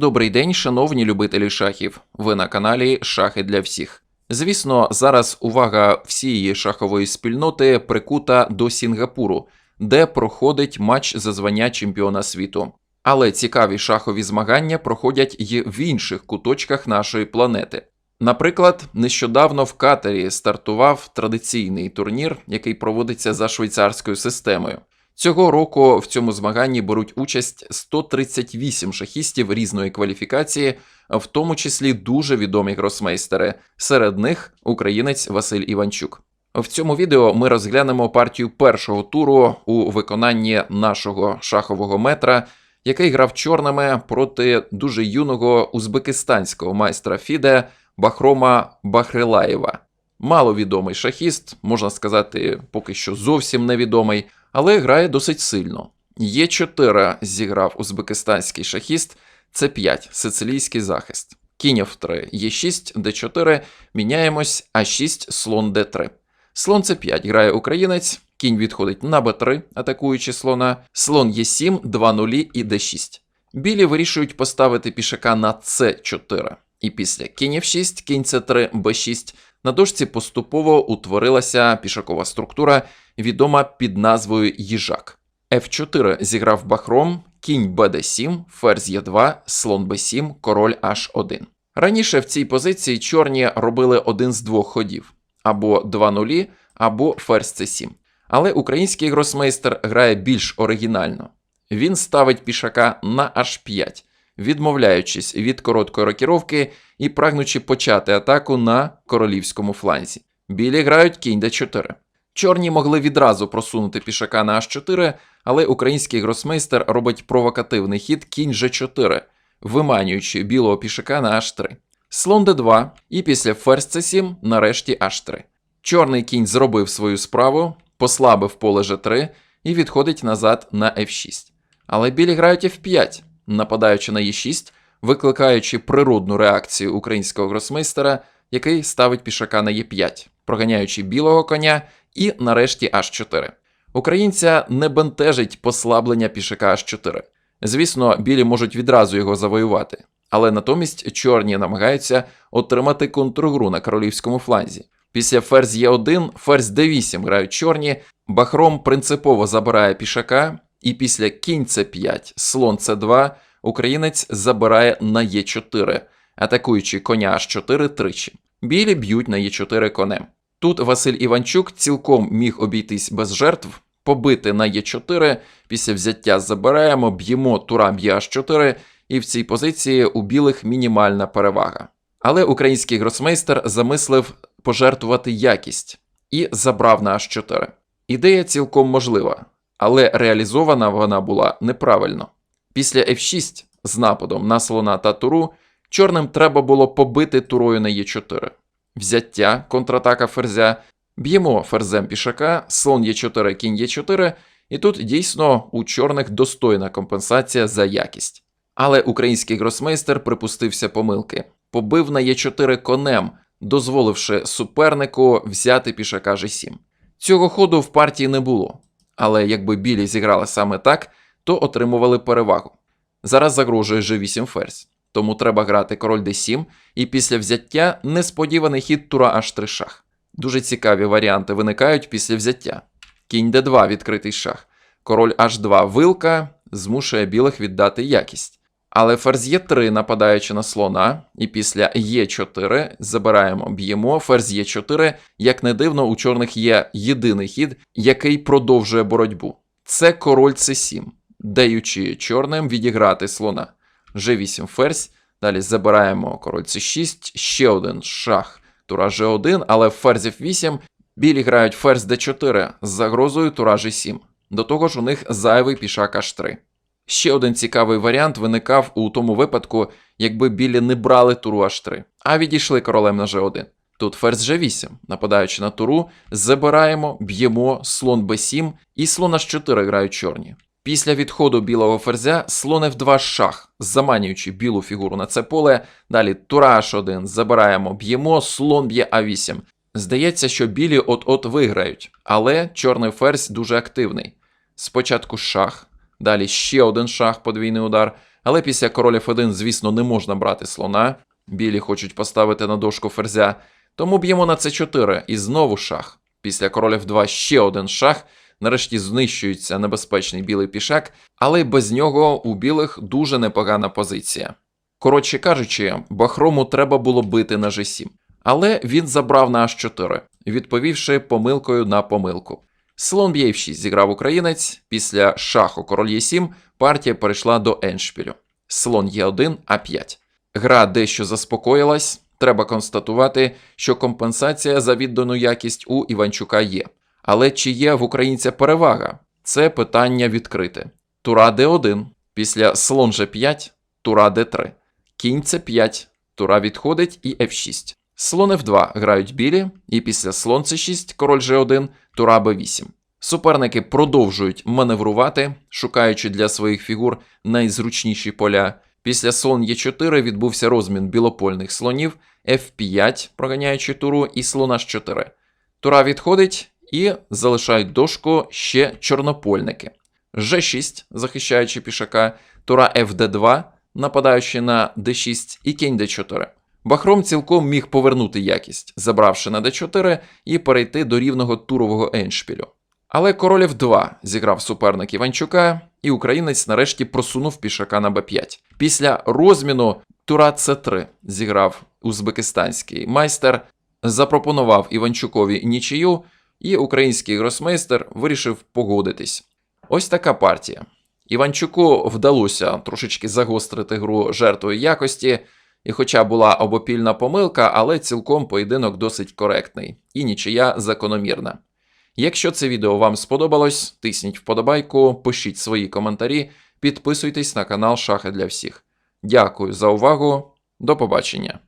Добрий день, шановні любителі шахів. Ви на каналі Шахи для всіх. Звісно, зараз увага всієї шахової спільноти прикута до Сінгапуру, де проходить матч за звання чемпіона світу. Але цікаві шахові змагання проходять і в інших куточках нашої планети. Наприклад, нещодавно в Катарі стартував традиційний турнір, який проводиться за швейцарською системою. Цього року в цьому змаганні беруть участь 138 шахістів різної кваліфікації, в тому числі дуже відомі гросмейстери. Серед них українець Василь Іванчук. В цьому відео ми розглянемо партію першого туру у виконанні нашого шахового метра, який грав чорними проти дуже юного узбекистанського майстра Фіде Бахрома Бахрилаєва. Маловідомий шахіст, можна сказати, поки що зовсім невідомий, але грає досить сильно. Є4 зіграв узбекистанський шахіст, С5 сицилійський захист. Кінь F3, Е6, Д4, міняємось, А6, слон Д3. Слон С5 грає українець, кінь відходить на Б3, атакуючи слона, слон Е7, 2 нулі і Д6. Білі вирішують поставити пішака на С4. І після кінь F6, кінь С3, Б6 на дошці поступово утворилася пішакова структура, відома під назвою їжак. F4 зіграв бахром, кінь БД7, ферзь Е2, слон Б7, король H1. Раніше в цій позиції чорні робили один з двох ходів або 2 нулі, або ферзь С7. Але український гросмейстер грає більш оригінально. Він ставить пішака на H5, відмовляючись від короткої рокіровки і прагнучи почати атаку на королівському фланзі. Білі грають кінь d4. Чорні могли відразу просунути пішака на h4, але український гросмейстер робить провокативний хід кінь g4, виманюючи білого пішака на h3. Слон d2 і після ферзь c7 нарешті h3. Чорний кінь зробив свою справу, послабив поле g3 і відходить назад на f6. Але білі грають f5, нападаючи на e6, викликаючи природну реакцію українського гросмейстера, який ставить пішака на e5, проганяючи білого коня і нарешті h4. Українця не бентежить послаблення пішака h4. Звісно, білі можуть відразу його завоювати, але натомість чорні намагаються отримати контргру на королівському фланзі. Після ферзь Е1, ферзь d8 грають чорні, бахром принципово забирає пішака, і після кінь c5, слон c2 українець забирає на Е4, атакуючи коня H4 тричі. Білі б'ють на Е4 конем. Тут Василь Іванчук цілком міг обійтись без жертв, побити на Е4, після взяття забираємо, б'ємо тура б'є H4, і в цій позиції у білих мінімальна перевага. Але український гросмейстер замислив пожертвувати якість і забрав на H4. Ідея цілком можлива, але реалізована вона була неправильно. Після F6 з нападом на слона та туру чорним треба було побити турою на Е4. Взяття, контратака ферзя, б'ємо ферзем пішака, слон Е4, кінь Е4, і тут дійсно у чорних достойна компенсація за якість. Але український гросмейстер припустився помилки, побив на Е4 конем, дозволивши супернику взяти пішака G7. Цього ходу в партії не було, але якби білі зіграли саме так, то отримували перевагу. Зараз загрожує G8 ферзь, тому треба грати король d7 і після взяття несподіваний хід тура H3 шах. Дуже цікаві варіанти виникають після взяття. Кінь d2 відкритий шах, король H2 вилка змушує білих віддати якість. Але ферзь Е3 нападаючи на слона, і після Е4 забираємо, б'ємо, ферзь Е4, як не дивно, у чорних є єдиний хід, який продовжує боротьбу. Це король С7, даючи чорним відіграти слона. G8 ферзь, далі забираємо король С6, ще один шах, тура G1, але ферзь F8, білі грають ферзь D4 з загрозою тура G7. До того ж у них зайвий пішак H3. Ще один цікавий варіант виникав у тому випадку, якби білі не брали туру H3, а відійшли королем на G1. Тут ферзь G8, нападаючи на туру, забираємо, б'ємо слон B7 і слон H4 грають чорні. Після відходу білого ферзя слон F2 шах, заманюючи білу фігуру на це поле. Далі тура H1 забираємо, б'ємо, слон б'є А8. Здається, що білі от-от виграють, але чорний ферзь дуже активний. Спочатку шах, Далі ще один шах, подвійний удар. Але після король F1, звісно, не можна брати слона. Білі хочуть поставити на дошку ферзя. Тому б'ємо на c4 і знову шах. Після короля F2 ще один шах. Нарешті знищується небезпечний білий пішак, але без нього у білих дуже непогана позиція. Коротше кажучи, Бахрому треба було бити на G7. Але він забрав на H4, відповівши помилкою на помилку. Слон б'є F6 зіграв українець. Після шаху король Е7 партія перейшла до еншпілю. Слон Е1, А5. Гра дещо заспокоїлась. Треба констатувати, що компенсація за віддану якість у Іванчука є. Але чи є в українця перевага? Це питання відкрите. Тура Д1, після слон G5, тура Д3, кінь С5, тура відходить і F6. Слон F2 грають білі, і після слон С6, король G1, тура Б8. Суперники продовжують маневрувати, шукаючи для своїх фігур найзручніші поля. Після слон Е4 відбувся розмін білопольних слонів, F5, проганяючи туру, і слона H4. Тура відходить і залишають дошку ще чорнопольники. G6, захищаючи пішака, тура FD2, нападаючи на D6 і кінь D4. Бахром цілком міг повернути якість, забравши на D4 і перейти до рівного турового еншпілю. Але король F2 зіграв суперник Іванчука, і українець нарешті просунув пішака на b5. Після розміну тура c3 зіграв узбекистанський майстер, запропонував Іванчукові нічию, і український гросмейстер вирішив погодитись. Ось така партія. Іванчуку вдалося трошечки загострити гру жертвою якості, і хоча була обопільна помилка, але цілком поєдинок досить коректний, і нічия закономірна. Якщо це відео вам сподобалось, тисніть вподобайку, пишіть свої коментарі, підписуйтесь на канал Шахи для всіх. Дякую за увагу, до побачення!